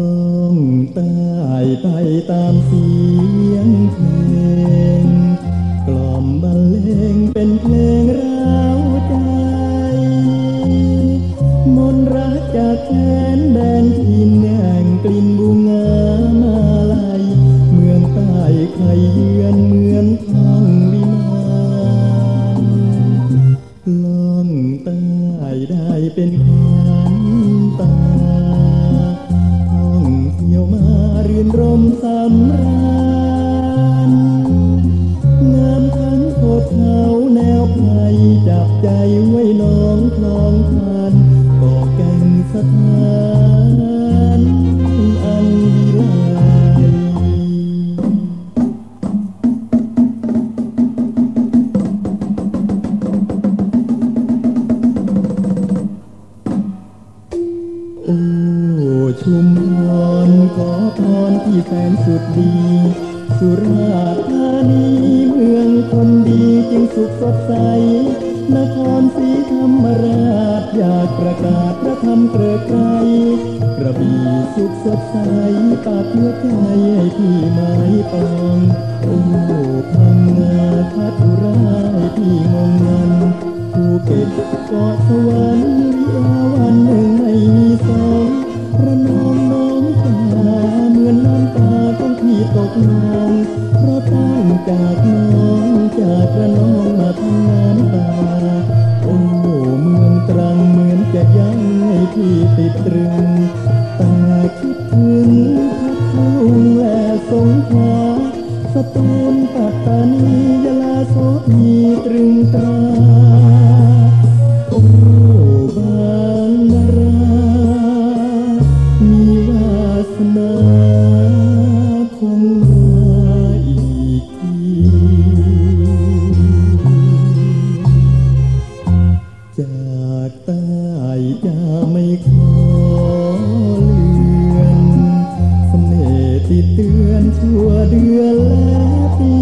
ลองใต้ไปตามเสียงเพล เป็นขันตาท่องเที่ยวมาเรียนรมสำราญงามทั้งโคตรเขาแนวไพรจับใจไว้น้องคลองทานก่อแก่งสถาน ชุมพรขอพรที่แสนสุดดี สุราษฎร์ธานีเมืองคนดีจึงสุขสดใส นครศรีธรรมราชอยากประกาศพระธรรมเกริกไกรกระบี่สุขสดใสปากเมื่อใจให้พี่ไม้ปองโอ้พังงาพัทุราให้พี่งงงันภูเก็ตเกาะสวรรค์ พี่ตกนเพราะตั้งจากน้องจากระนองมาทำน้ำตาโอ้เมืองตรังเหมือนจะยังให้พี่ติดตรึงแต่คิดถึงพัทลุงและสงขลาสตูลปัตตานียะลาโสพีตรึงตราโอ้บางนารามีวาสนา จะไม่ขอเลือนเสน่ห์ที่เตือนชั่วเดือนและปี